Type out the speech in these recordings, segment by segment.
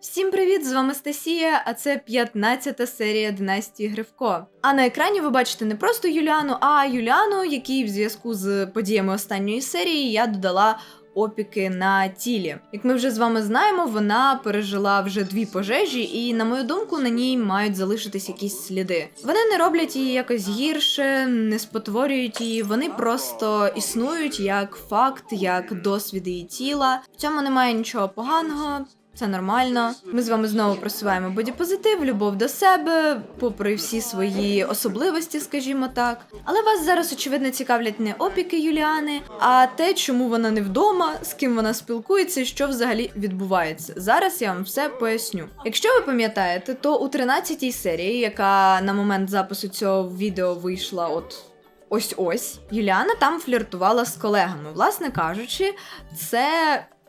Всім привіт! З вами Стасія, а це 15-та серія Династії Гривко. А на екрані ви бачите не просто Юліану, а Юліану, якій в зв'язку з подіями останньої серії я додала опіки на тілі. Як ми вже з вами знаємо, вона пережила вже дві пожежі, і, на мою думку, на ній мають залишитись якісь сліди. Вони не роблять її якось гірше, не спотворюють її, вони просто існують як факт, як досвід її тіла. В цьому немає нічого поганого. Це нормально. Ми з вами знову просуваємо бодіпозитив, любов до себе, попри всі свої особливості, скажімо так. Але вас зараз очевидно цікавлять не опіки Юліани, а те, чому вона не вдома, з ким вона спілкується, що взагалі відбувається. Зараз я вам все поясню. Якщо ви пам'ятаєте, то у 13-й серії, яка на момент запису цього відео вийшла, от. Ось ось Юліана там фліртувала з колегами. Власне кажучи, це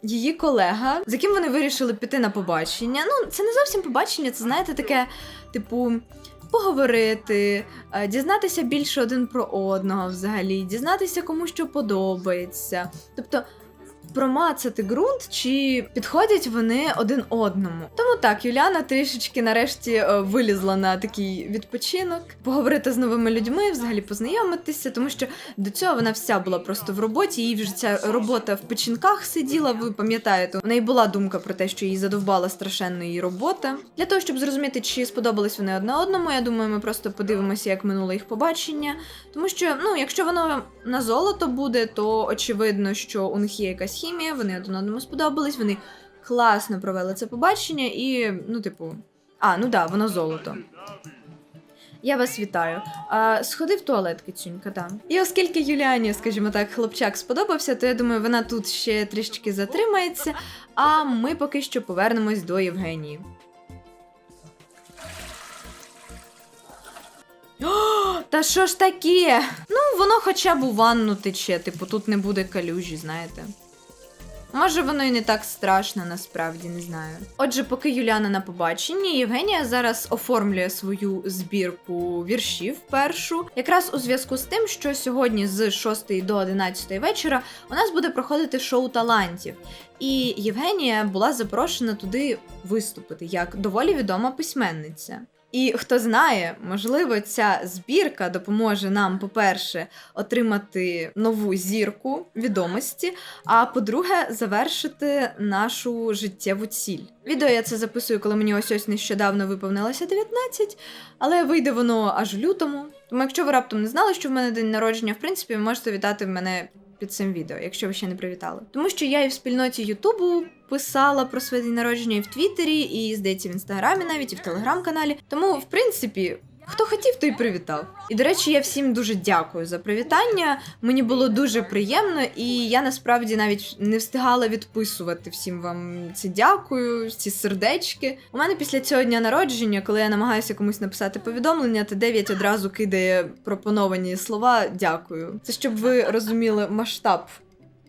її колега, з яким вони вирішили піти на побачення. Ну, це не зовсім побачення, це знаєте, таке, типу. Поговорити, е, дізнатися більше один про одного взагалі, дізнатися кому що подобається. Тобто промацати ґрунт, чи підходять вони один одному. Тому так, Юліана трішечки нарешті е, вилізла на такий відпочинок, поговорити з новими людьми, взагалі познайомитися, тому що до цього вона вся була просто в роботі. Їй вже ця робота в печінках сиділа. Ви пам'ятаєте, у неї була думка про те, що її задовбала страшенно її робота. Для того щоб зрозуміти, чи сподобались вони одне одному, я думаю, ми просто подивимося, як минуло їх побачення. Тому що, ну, якщо воно на золото буде, то очевидно, що у них є якась хімія, вони один одному сподобались, вони класно провели це побачення, і, ну, типу, а, ну да, воно золото. Я вас вітаю. А, сходи в туалет, Кицюнька, так. І оскільки Юліані, скажімо так, хлопчак сподобався, то я думаю, вона тут ще трішки затримається, а ми поки що повернемось до Євгенії. О, та що ж таке? Ну, воно хоча б у ванну тече, типу, тут не буде калюжі, знаєте. Може, воно і не так страшно, насправді не знаю. Отже, поки Юліана на побаченні, Євгенія зараз оформлює свою збірку віршів першу, якраз у зв'язку з тим, що сьогодні з 6 до 11 вечора у нас буде проходити шоу талантів. І Євгенія була запрошена туди виступити як доволі відома письменниця. І хто знає, можливо, ця збірка допоможе нам, по-перше, отримати нову зірку відомості, а по-друге, завершити нашу життєву ціль. Відео я це записую, коли мені ось ось нещодавно виповнилося 19, але вийде воно аж лютому. Тому, якщо ви раптом не знали, що в мене день народження, в принципі, ви можете вітати мене під цим відео, якщо ви ще не привітали. Тому що я і в спільноті Ютубу писала про своє день народження і в Твіттері, і здається, в інстаграмі навіть і в телеграм-каналі. Тому, в принципі. Хто хотів, той привітав. І до речі, я всім дуже дякую за привітання. Мені було дуже приємно, і я насправді навіть не встигала відписувати всім вам ці дякую, ці сердечки. У мене після цього дня народження, коли я намагаюся комусь написати повідомлення, Т9 одразу кидає пропоновані слова дякую. Це щоб ви розуміли масштаб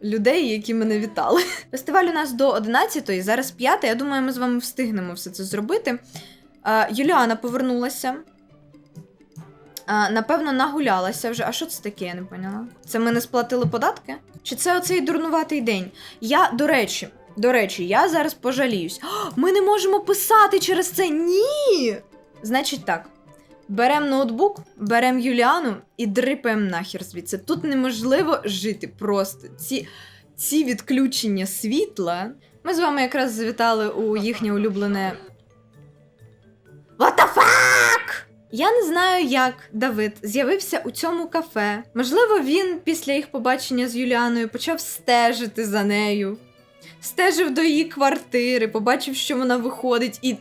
людей, які мене вітали. Фестиваль у нас до 11-ї, зараз 5 Я думаю, ми з вами встигнемо все це зробити. Юліана повернулася. Напевно, нагулялася вже. А що це таке, я не поняла? Це ми не сплатили податки? Чи це оцей дурнуватий день? Я, до речі, до речі, я зараз пожаліюсь. О, ми не можемо писати через це. Ні! Значить так. Берем ноутбук, берем Юліану і дрипаємо нахер звідси. Тут неможливо жити просто. Ці, ці відключення світла. Ми з вами якраз завітали у їхнє улюблене. What the fuck? Я не знаю, як Давид з'явився у цьому кафе. Можливо, він після їх побачення з Юліаною почав стежити за нею, стежив до її квартири, побачив, що вона виходить, і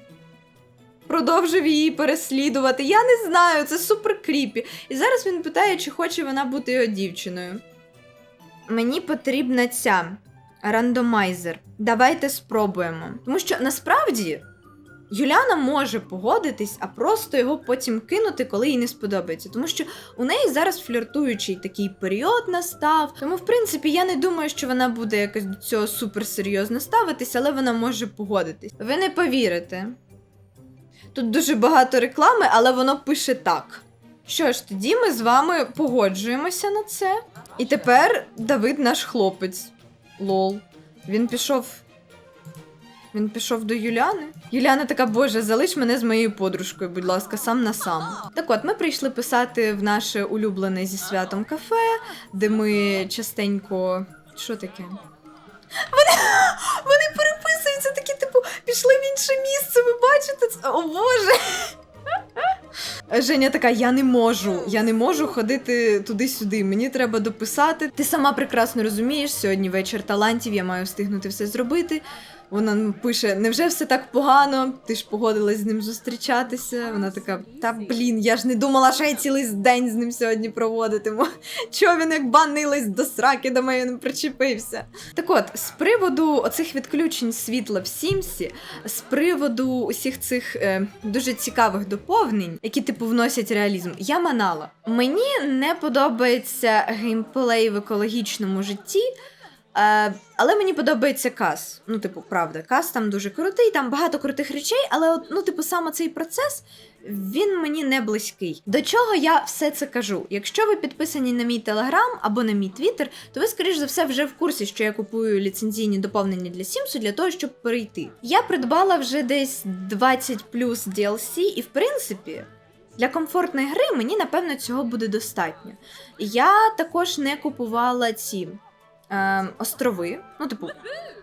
продовжив її переслідувати. Я не знаю, це супер кріпі. І зараз він питає, чи хоче вона бути його дівчиною. Мені потрібна ця рандомайзер. Давайте спробуємо. Тому що насправді. Юліана може погодитись, а просто його потім кинути, коли їй не сподобається. Тому що у неї зараз фліртуючий такий період настав. Тому, в принципі, я не думаю, що вона буде якось до цього суперсерйозно ставитись, але вона може погодитись. Ви не повірите. Тут дуже багато реклами, але воно пише так. Що ж, тоді ми з вами погоджуємося на це. І тепер Давид наш хлопець. Лол. Він пішов. Він пішов до Юляни. Юляна така, боже, залиш мене з моєю подружкою, будь ласка, сам на сам. Так от, ми прийшли писати в наше улюблене зі святом кафе, де ми частенько. Що таке? Вони, вони переписуються, такі, типу, пішли в інше місце, ви бачите це? О Боже. Женя така: я не можу, я не можу ходити туди-сюди. Мені треба дописати. Ти сама прекрасно розумієш, сьогодні вечір талантів, я маю встигнути все зробити. Вона пише: невже все так погано? Ти ж погодилась з ним зустрічатися. Вона така: та блін, я ж не думала, що я цілий день з ним сьогодні проводитиму. Чого він як банний лист до сраки до мене причепився? Так от, з приводу оцих відключень світла в Сімсі, з приводу усіх цих е, дуже цікавих доповнень, які типу вносять реалізм, я манала. Мені не подобається геймплей в екологічному житті. Е, але мені подобається кас. Ну, типу, правда, кас там дуже крутий, там багато крутих речей, але от, ну, типу, саме цей процес. Він мені не близький. До чого я все це кажу? Якщо ви підписані на мій телеграм або на мій твіттер, то ви, скоріш за все, вже в курсі, що я купую ліцензійні доповнення для Сімсу для того, щоб перейти. Я придбала вже десь 20 плюс DLC, і в принципі. Для комфортної гри мені напевно цього буде достатньо. Я також не купувала ці е, острови, ну, типу,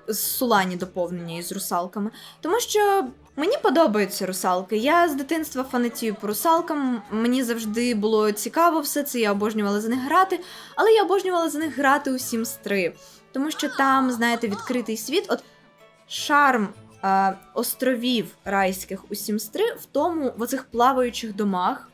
з Сулані доповнення із русалками. Тому що мені подобаються русалки. Я з дитинства фанатію по русалкам. Мені завжди було цікаво все це, я обожнювала за них грати, але я обожнювала за них грати у Sims 3. Тому що там, знаєте, відкритий світ. От шарм е, островів райських у Sims 3 в тому, в оцих плаваючих домах,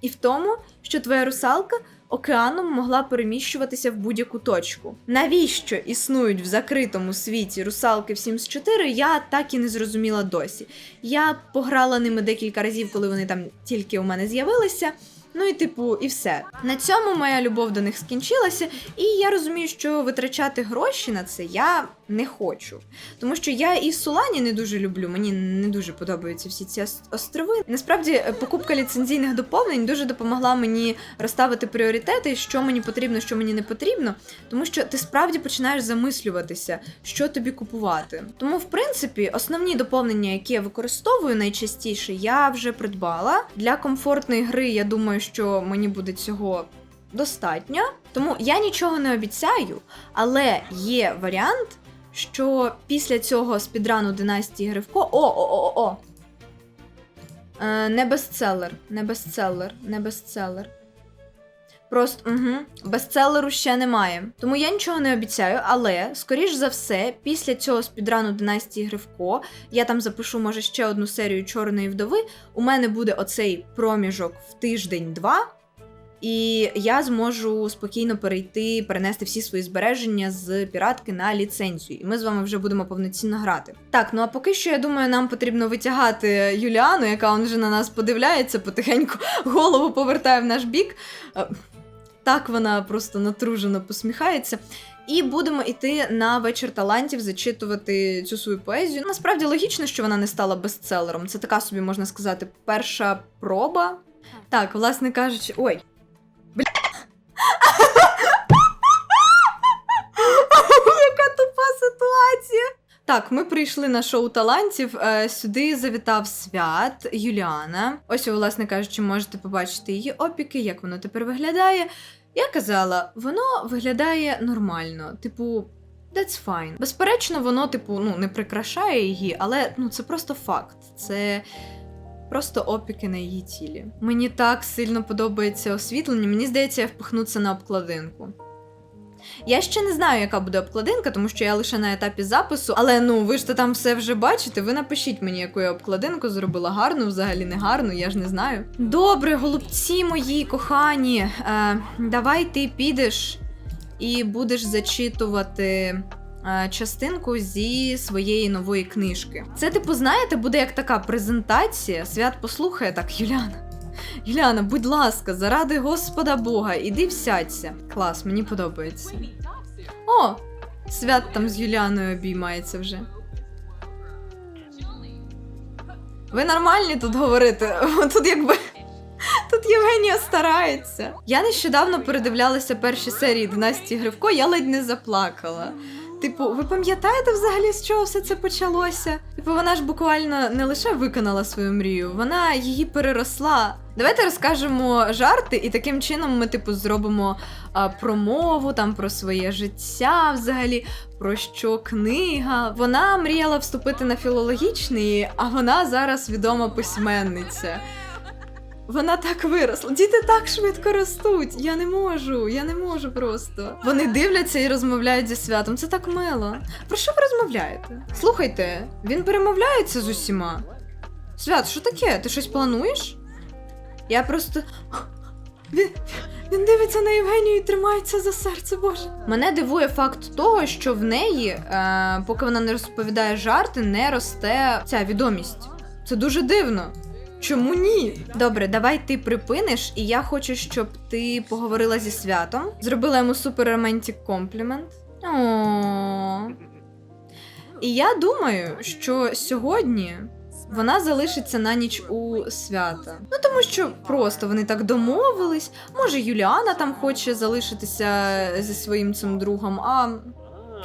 і в тому, що твоя русалка океаном могла переміщуватися в будь-яку точку. Навіщо існують в закритому світі русалки в Sims 4, я так і не зрозуміла досі. Я пограла ними декілька разів, коли вони там тільки у мене з'явилися. Ну і типу, і все. На цьому моя любов до них скінчилася, і я розумію, що витрачати гроші на це я не хочу. Тому що я і Сулані не дуже люблю, мені не дуже подобаються всі ці острови. Насправді, е, покупка ліцензійних доповнень дуже допомогла мені розставити пріоритети, що мені потрібно, що мені не потрібно, тому що ти справді починаєш замислюватися, що тобі купувати. Тому, в принципі, основні доповнення, які я використовую найчастіше, я вже придбала. Для комфортної гри, я думаю, що мені буде цього достатньо. Тому я нічого не обіцяю, але є варіант, що після цього спідрану династії Гривко. О, о, о, о, о! Е, не бестселер, не бестселер, не бестселер. Просто угу, бестселеру ще немає. Тому я нічого не обіцяю, але, скоріш за все, після цього спідрану династії Гривко, я там запишу, може, ще одну серію Чорної вдови. У мене буде оцей проміжок в тиждень-два. І я зможу спокійно перейти, перенести всі свої збереження з піратки на ліцензію. І ми з вами вже будемо повноцінно грати. Так, ну а поки що я думаю, нам потрібно витягати Юліану, яка он вже на нас подивляється, потихеньку голову повертає в наш бік. Е, Так вона просто натружено посміхається. І будемо йти на вечір талантів зачитувати цю свою поезію. Насправді логічно, що вона не стала бестселером. Це така собі можна сказати перша проба. Так, власне кажучи, ой. Так, ми прийшли на шоу талантів. Е, Сюди завітав свят Юліана. Ось, власне кажучи, можете побачити її опіки, як воно тепер виглядає. Я казала, воно виглядає нормально. Типу, that's fine. Безперечно, воно, типу, ну, не прикрашає її, але ну, це просто факт. Це просто опіки на її тілі. Мені так сильно подобається освітлення. Мені здається, я впихну це на обкладинку. Я ще не знаю, яка буде обкладинка, тому що я лише на етапі запису. Але ну ви ж то там все вже бачите. Ви напишіть мені, яку я обкладинку зробила гарну, взагалі не гарну, я ж не знаю. Добре, голубці мої кохані. Е, давай ти підеш і будеш зачитувати. е, Частинку зі своєї нової книжки. Це, типу, знаєте, буде як така презентація. Свят послухає так, Юляна. Юляна, будь ласка, заради Господа Бога, іди всядься. Клас, мені подобається. О! Свят там з Юліаною обіймається вже. Ви нормальні тут говорити? Тут якби. Тут Євгенія старається. Я нещодавно передивлялася перші серії династії Гривко, я ледь не заплакала. Типу, ви пам'ятаєте взагалі, з чого все це почалося? Типу, вона ж буквально не лише виконала свою мрію, вона її переросла. Давайте розкажемо жарти, і таким чином ми, типу, зробимо а, промову там про своє життя, взагалі, про що книга. Вона мріяла вступити на філологічний, а вона зараз відома письменниця. Вона так виросла. Діти так швидко ростуть. Я не можу, я не можу просто. Вони дивляться і розмовляють зі святом. Це так мило. Про що ви розмовляєте? Слухайте, він перемовляється з усіма. Свят, що таке? Ти щось плануєш? Я просто. Він, він дивиться на Євгенію і тримається за серце, Боже. Мене дивує факт того, що в неї, е, поки вона не розповідає жарти, не росте ця відомість. Це дуже дивно. Чому ні? Добре, давай ти припиниш, і я хочу, щоб ти поговорила зі святом, зробила йому супер романтик комплімент. І я думаю, що сьогодні вона залишиться на ніч у свята. Ну тому що просто вони так домовились. Може, Юліана там хоче залишитися зі своїм цим другом, а,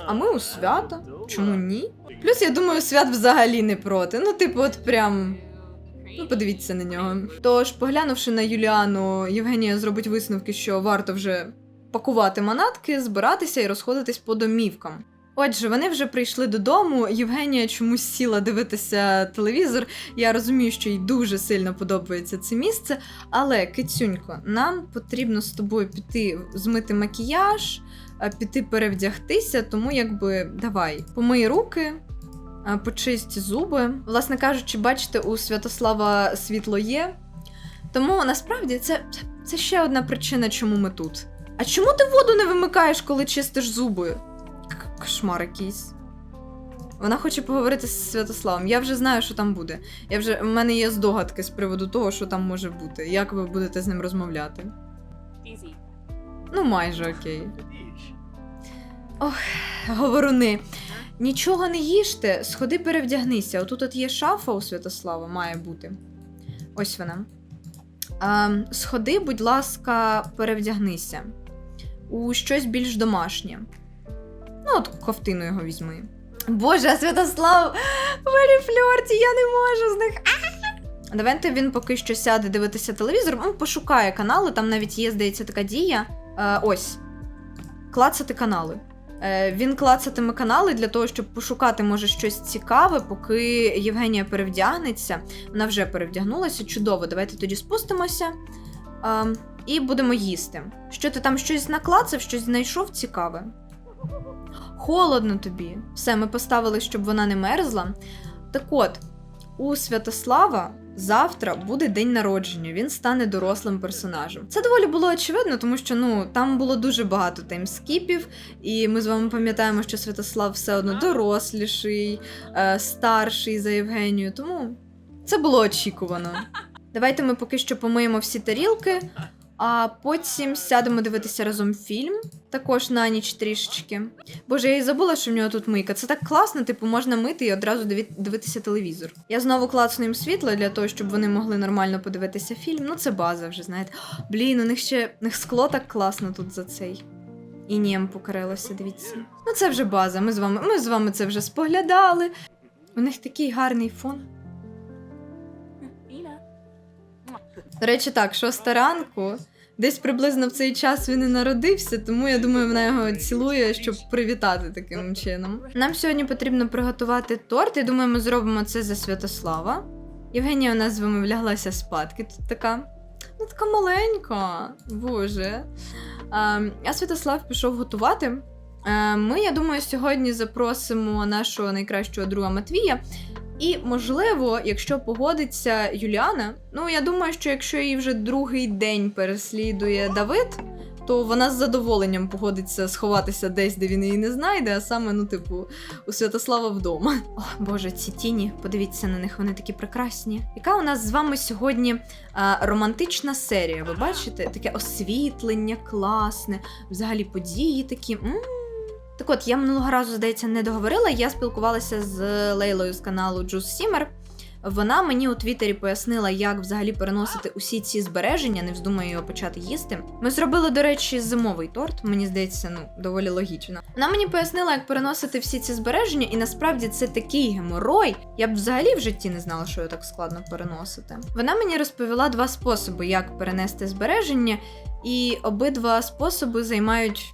а ми у свята. Чому ні? Плюс я думаю, свят взагалі не проти. Ну, типу, от прям. Ну, подивіться на нього. Тож, поглянувши на Юліану, Євгенія зробить висновки, що варто вже пакувати манатки, збиратися і розходитись по домівкам. Отже, вони вже прийшли додому. Євгенія чомусь сіла дивитися телевізор. Я розумію, що їй дуже сильно подобається це місце. Але, кицюнько, нам потрібно з тобою піти змити макіяж, піти перевдягтися, тому якби давай, помий руки. А, Почисть зуби. Власне кажучи, бачите, у Святослава світло є. Тому насправді це, це, ще одна причина, чому ми тут. А чому ти воду не вимикаєш, коли чистиш зуби? К- Кошмар якийсь. Вона хоче поговорити з Святославом. Я вже знаю, що там буде. Я вже, в мене є здогадки з приводу того, що там може бути. Як ви будете з ним розмовляти? Easy. Ну, майже окей. Ох, Говоруни. Нічого не їжте, сходи перевдягнися. Отут от є шафа у Святослава, має бути. Ось вона. А, сходи, будь ласка, перевдягнися. У щось більш домашнє. Ну, от ковтину його візьми. Боже, Святослав Вері фльорті, я не можу з них. Давайте він поки що сяде дивитися телевізор, ну, пошукає канали, там навіть є, здається, така дія. Е, ось. Клацати канали. Е, він клацатиме канали для того, щоб пошукати, може, щось цікаве, поки Євгенія перевдягнеться. Вона вже перевдягнулася. Чудово, давайте тоді спустимося е, і будемо їсти. Що ти там щось наклацав, щось знайшов цікаве? Холодно тобі. Все, ми поставили, щоб вона не мерзла. Так от, у Святослава завтра буде день народження, він стане дорослим персонажем. Це доволі було очевидно, тому що ну там було дуже багато таймскіпів, і ми з вами пам'ятаємо, що Святослав все одно доросліший, е, старший за Євгенію, тому це було очікувано. Давайте ми поки що помиємо всі тарілки, а потім сядемо дивитися разом фільм, також на ніч трішечки. Боже, я і забула, що в нього тут мийка. Це так класно, типу, можна мити і одразу дивитися телевізор. Я знову клацну їм світло для того, щоб вони могли нормально подивитися фільм. Ну, це база вже, знаєте. Блін, у них ще у них скло так класно тут за цей. І нєм покрилося, дивіться. Ну, це вже база. Ми з вами, ми з вами це вже споглядали. У них такий гарний фон. До речі, так, шоста ранку. Десь приблизно в цей час він і народився, тому я думаю, вона його цілує, щоб привітати таким чином. Нам сьогодні потрібно приготувати торт. Я думаю, ми зробимо це за Святослава. Євгенія у нас з вами вляглася спадки. Тут така. Ну, така маленька, боже. А, а Святослав пішов готувати. Ми, я думаю, сьогодні запросимо нашого найкращого друга Матвія. І, можливо, якщо погодиться Юліана, ну я думаю, що якщо її вже другий день переслідує Давид, то вона з задоволенням погодиться сховатися десь, де він її не знайде, а саме, ну, типу, у Святослава вдома. О, Боже, ці тіні, подивіться на них, вони такі прекрасні. Яка у нас з вами сьогодні а, романтична серія? Ви бачите? Таке освітлення класне, взагалі події такі. м так от, я минулого разу, здається, не договорила. Я спілкувалася з Лейлою з каналу Juice Simmer. Вона мені у Твіттері пояснила, як взагалі переносити усі ці збереження, не вздумаю його почати їсти. Ми зробили, до речі, зимовий торт. Мені здається, ну доволі логічно. Вона мені пояснила, як переносити всі ці збереження, і насправді це такий геморой. Я б взагалі в житті не знала, що його так складно переносити. Вона мені розповіла два способи, як перенести збереження, і обидва способи займають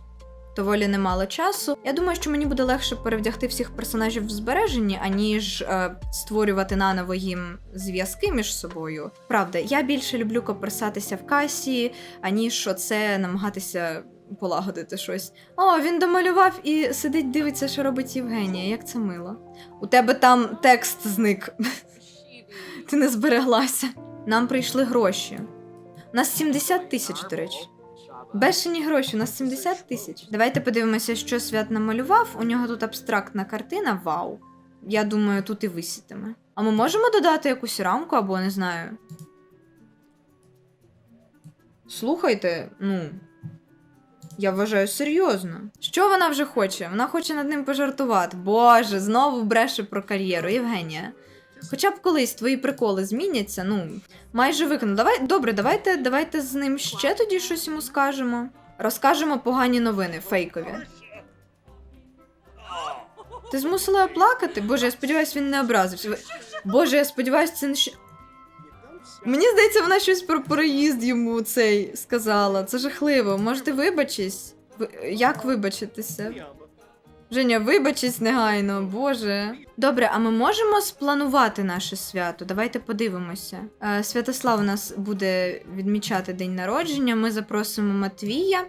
доволі немало часу. Я думаю, що мені буде легше перевдягти всіх персонажів в збереженні, аніж е, створювати наново їм зв'язки між собою. Правда, я більше люблю коперсатися в касі, аніж оце намагатися полагодити щось. О, він домалював і сидить, дивиться, що робить Євгенія. Як це мило. У тебе там текст зник. Ти не збереглася. Нам прийшли гроші. У нас 70 тисяч, до речі. Бешені гроші, у нас 70 тисяч. Давайте подивимося, що свят намалював. У нього тут абстрактна картина, вау. Я думаю, тут і висітиме. А ми можемо додати якусь рамку або не знаю. Слухайте, ну. Я вважаю серйозно. Що вона вже хоче? Вона хоче над ним пожартувати. Боже, знову бреше про кар'єру, Євгенія. Хоча б колись твої приколи зміняться, ну, майже виконано. Давай, добре, давайте, давайте з ним ще тоді щось йому скажемо. Розкажемо погані новини, фейкові. Ти змусила плакати? Боже, я сподіваюся, він не образився. Боже, я сподіваюся, це не ще. Мені здається, вона щось про переїзд йому цей сказала. Це жахливо. Може, ти вибачись? Ви... Як вибачитися? Женя, вибачись негайно, боже. Добре, а ми можемо спланувати наше свято? Давайте подивимося. Е, Святослав у нас буде відмічати день народження. Ми запросимо Матвія.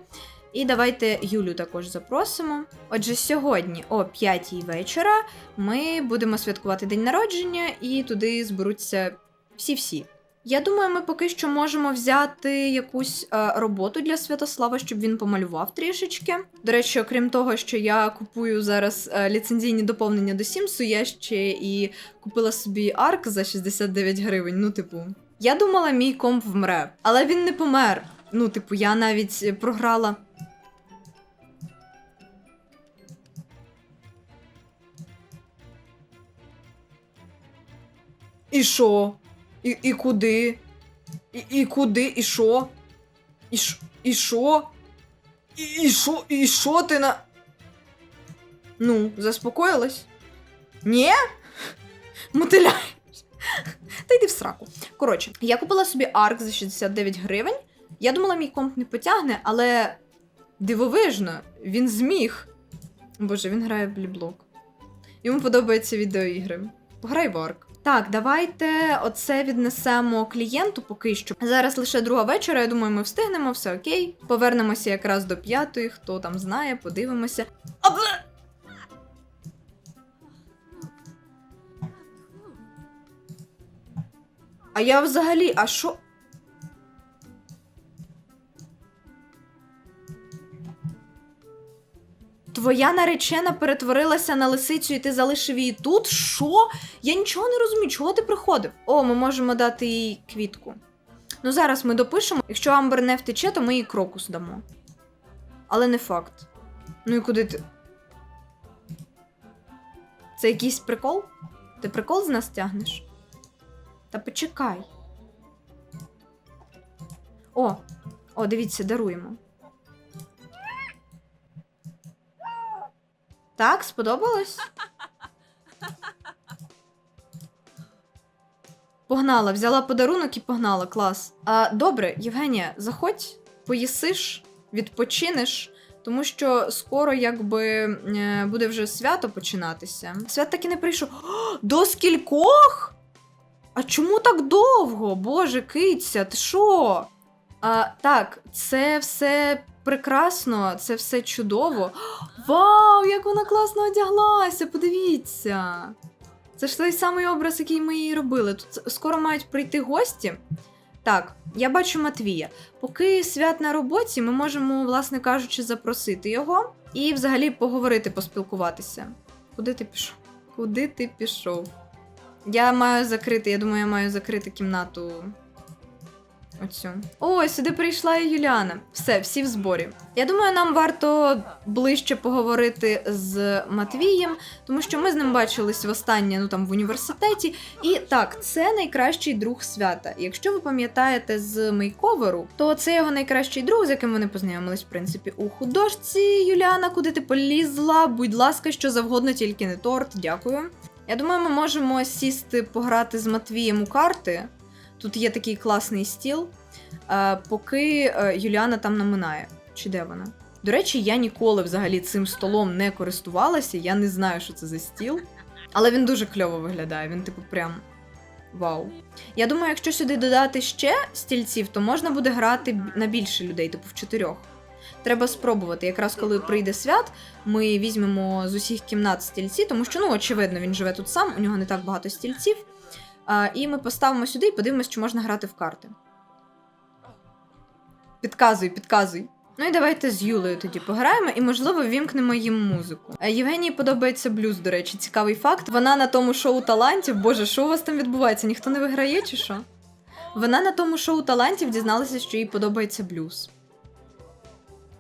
І давайте Юлю також запросимо. Отже, сьогодні о 5 вечора ми будемо святкувати день народження, і туди зберуться всі-всі. Я думаю, ми поки що можемо взяти якусь е, роботу для Святослава, щоб він помалював трішечки. До речі, окрім того, що я купую зараз е, ліцензійні доповнення до Сімсу, я ще і купила собі арк за 69 гривень. Ну, типу, я думала, мій комп вмре, але він не помер. Ну, типу, я навіть програла. І що? І, і куди? І, і куди? І що? І ш- І що? І, і що? І що ти на. Ну, заспокоїлась? Ні? Мотиляєш. Та йди в сраку. Коротше, я купила собі арк за 69 гривень. Я думала, мій комп не потягне, але дивовижно, він зміг. Боже, він грає в бліблок. Йому подобаються відеоігри. Пограй в арк. Так, давайте оце віднесемо клієнту поки що. Зараз лише друга вечора. Я думаю, ми встигнемо, все окей. Повернемося якраз до п'ятої. Хто там знає, подивимося. А! Я взагалі, а що? Твоя наречена перетворилася на лисицю, і ти залишив її тут? Що? Я нічого не розумію, чого ти приходив? О, ми можемо дати їй квітку. Ну, зараз ми допишемо. Якщо Амбер не втече, то ми їй крокус дамо. Але не факт. Ну і куди ти. Це якийсь прикол? Ти прикол з нас тягнеш? Та почекай. О, о, дивіться, даруємо. Так, сподобалось? Погнала, взяла подарунок і погнала, клас. А, добре, Євгенія, заходь, поїсиш, відпочинеш, тому що скоро якби е, буде вже свято починатися. Свят так і не прийшов. О, до скількох? А чому так довго? Боже, киця, ти що? А, так, це все прекрасно, це все чудово. Вау, як вона класно одяглася! Подивіться. Це ж той самий образ, який ми їй робили. Тут скоро мають прийти гості. Так, я бачу Матвія. Поки свят на роботі, ми можемо, власне кажучи, запросити його і взагалі поговорити, поспілкуватися. Куди ти пішов? Куди ти пішов? Я маю закрити, я думаю, я маю закрити кімнату Оцю. О, сюди прийшла і Юліана. Все, всі в зборі. Я думаю, нам варто ближче поговорити з Матвієм, тому що ми з ним бачились востаннє, ну там в університеті. І так, це найкращий друг свята. Якщо ви пам'ятаєте з мейковеру, то це його найкращий друг, з яким вони познайомились, в принципі, у художці Юліана, куди ти полізла. Будь ласка, що завгодно, тільки не торт. Дякую. Я думаю, ми можемо сісти пограти з Матвієм у карти. Тут є такий класний стіл, е, поки е, Юліана там наминає. Чи де вона? До речі, я ніколи взагалі цим столом не користувалася, я не знаю, що це за стіл. Але він дуже кльово виглядає, він, типу, прям вау. Я думаю, якщо сюди додати ще стільців, то можна буде грати на більше людей, типу в чотирьох. Треба спробувати. Якраз коли прийде свят, ми візьмемо з усіх кімнат стільці, тому що, ну, очевидно, він живе тут сам, у нього не так багато стільців. І ми поставимо сюди і подивимось, чи можна грати в карти. Підказуй, підказуй. Ну і давайте з Юлею тоді пограємо, і, можливо, вімкнемо їм музику. Е, Євгенії подобається блюз, до речі, цікавий факт. Вона на тому шоу талантів. Боже, що у вас там відбувається? Ніхто не виграє чи що? Вона на тому шоу талантів дізналася, що їй подобається блюз.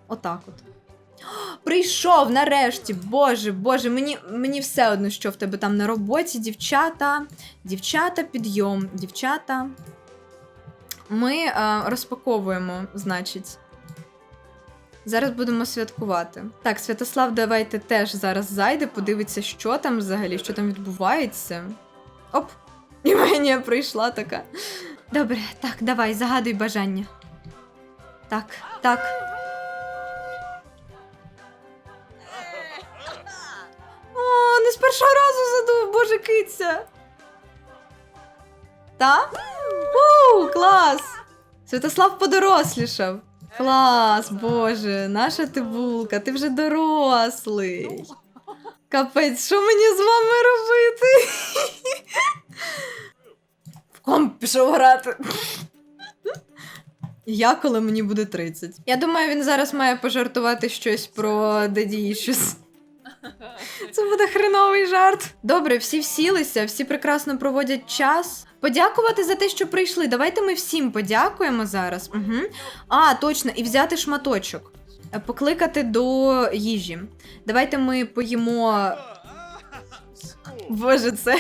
Отак от. Прийшов нарешті, боже, боже, мені, мені все одно, що в тебе там на роботі, дівчата. Дівчата, підйом, дівчата. Ми е, розпаковуємо, значить. Зараз будемо святкувати. Так, Святослав, давайте теж зараз зайде, подивиться, що там взагалі, що там відбувається. Оп! Євгенія прийшла така. Добре, так, давай, загадуй бажання. Так, так. З першого разу задув, боже киця. Та? У, клас! Святослав подорослішав. Клас, боже, наша ти булка, ти вже дорослий. Капець, що мені з вами робити? В комп пішов грати. Я, коли мені буде 30. Я думаю, він зараз має пожартувати щось про Issues. Це буде хреновий жарт. Добре, всі всілися, всі прекрасно проводять час. Подякувати за те, що прийшли. Давайте ми всім подякуємо зараз. Угу. А, точно, і взяти шматочок. Е, Покликати до їжі. Давайте ми поїмо. Боже, це,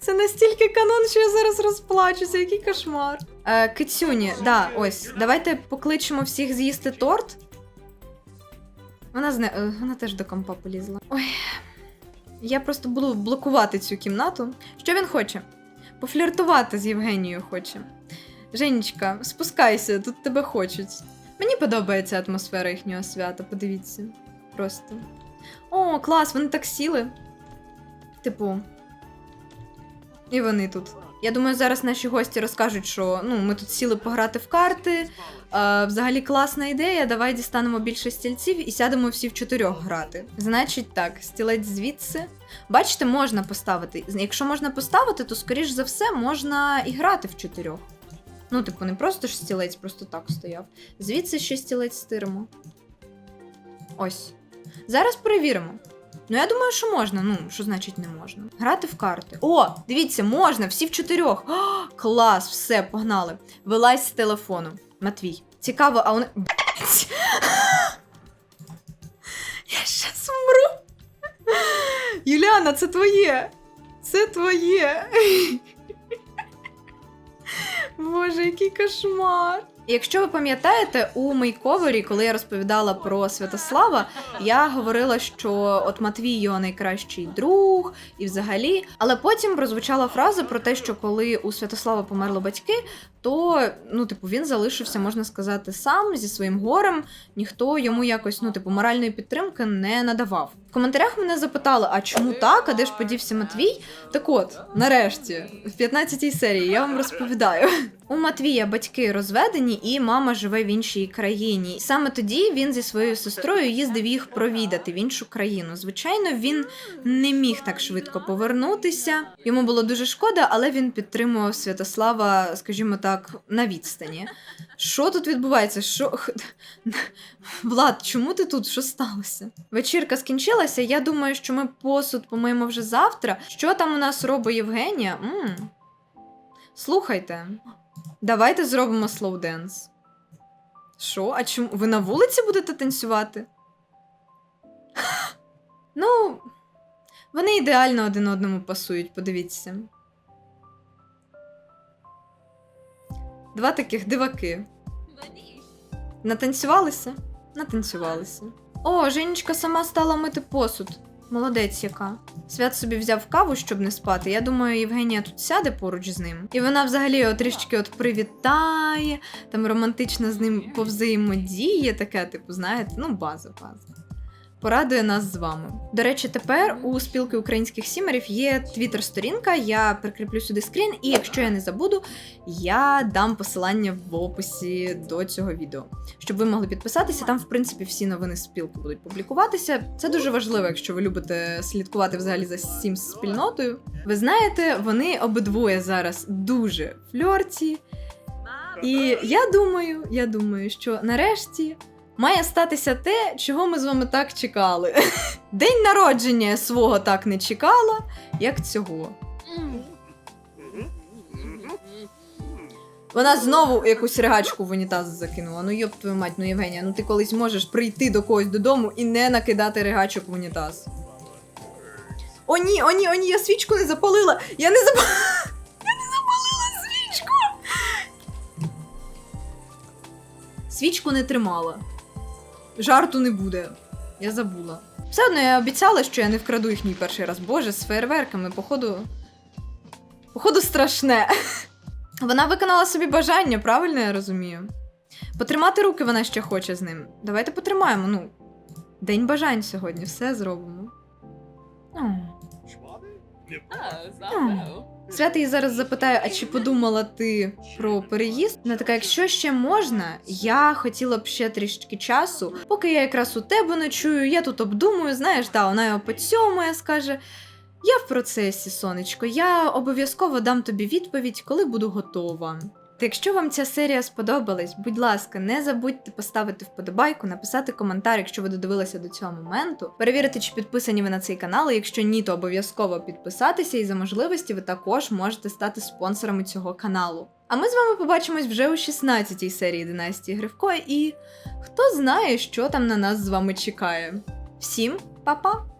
це, настільки канон, що я зараз розплачуся, який кошмар. Е, Кицюні, да, ось. Давайте покличемо всіх з'їсти торт. Вона зне... е, вона теж до компа полізла. Ой. Я просто буду блокувати цю кімнату. Що він хоче? Пофліртувати з Євгенією хоче. Женечка, спускайся, тут тебе хочуть. Мені подобається атмосфера їхнього свята, подивіться. Просто. О, клас, вони так сіли. Типу. І вони тут. Я думаю, зараз наші гості розкажуть, що ну, ми тут сіли пограти в карти. Е, взагалі класна ідея. Давай дістанемо більше стільців і сядемо всі в чотирьох грати. Значить, так, стілець звідси. Бачите, можна поставити. Якщо можна поставити, то скоріш за все можна і грати в чотирьох. Ну, типу, не просто ж стілець просто так стояв. Звідси ще стілець стиримо. Ось. Зараз перевіримо. Ну, я думаю, що можна. Ну, що значить не можна? Грати в карти. О, дивіться, можна, всі в чотирьох. О, клас, все, погнали. Вилазь з телефону. Матвій. Цікаво, а вони. Я щас вмру. Юліана, це твоє. Це твоє. Боже, який кошмар. Якщо ви пам'ятаєте, у мейковері, коли я розповідала про Святослава, я говорила, що от Матвій його найкращий друг і взагалі. Але потім прозвучала фраза про те, що коли у Святослава померли батьки, то ну, типу, він залишився, можна сказати, сам зі своїм горем. Ніхто йому якось ну, типу, моральної підтримки не надавав. В коментарях мене запитали, а чому так? А де ж подівся Матвій? Так от, нарешті, в 15-й серії я вам розповідаю. У Матвія батьки розведені, і мама живе в іншій країні. Саме тоді він зі своєю сестрою їздив їх провідати в іншу країну. Звичайно, він не міг так швидко повернутися. Йому було дуже шкода, але він підтримував Святослава, скажімо так, на відстані. Що тут відбувається? Що Влад, чому ти тут? Що сталося? Вечірка скінчилася. Я думаю, що ми посуд помиємо вже завтра. Що там у нас робить Євгенія? м Слухайте, давайте зробимо dance. Що? А чому? Ви на вулиці будете танцювати? ну, вони ідеально один одному пасують, подивіться. Два таких диваки. Натанцювалися? Натанцювалися. О, Женечка сама стала мити посуд. Молодець яка. Свят собі взяв каву, щоб не спати. Я думаю, Євгенія тут сяде поруч з ним. І вона взагалі його трішки от привітає, там романтично з ним повзаємодіє, таке, типу, знаєте, ну, база, база. Порадує нас з вами. До речі, тепер у спілки українських сімерів є твіттер-сторінка. Я прикріплю сюди скрін, і якщо я не забуду, я дам посилання в описі до цього відео, щоб ви могли підписатися. Там, в принципі, всі новини спілки будуть публікуватися. Це дуже важливо, якщо ви любите слідкувати взагалі за сім спільнотою. Ви знаєте, вони обидвоє зараз дуже фльорті. І я думаю, я думаю, що нарешті має статися те, чого ми з вами так чекали. День народження свого так не чекала, як цього. Вона знову якусь ригачку в унітаз закинула. Ну йоп твою мать, ну Євгенія, ну ти колись можеш прийти до когось додому і не накидати ригачок в унітаз. О ні, о ні, о ні, я свічку не запалила! Я не запалила! Я не запалила свічку! Свічку не тримала. Жарту не буде. Я забула. Все одно я обіцяла, що я не вкраду їхній перший раз. Боже, з фейерверками, походу. Походу, страшне. Вона виконала собі бажання, правильно я розумію? Потримати руки вона ще хоче з ним. Давайте потримаємо. Ну, день бажань сьогодні, все зробимо. М. Свята її зараз запитаю, а чи подумала ти про переїзд? Вона така, якщо ще можна, я хотіла б ще трішки часу, поки я якраз у тебе ночую, я тут обдумую, знаєш, та вона його поцьомує, скаже. Я в процесі, сонечко, я обов'язково дам тобі відповідь, коли буду готова. Якщо вам ця серія сподобалась, будь ласка, не забудьте поставити вподобайку, написати коментар, якщо ви додивилися до цього моменту, перевірити, чи підписані ви на цей канал. і Якщо ні, то обов'язково підписатися, і за можливості ви також можете стати спонсорами цього каналу. А ми з вами побачимось вже у 16-й серії Династії Гривко, і хто знає, що там на нас з вами чекає. Всім па-па!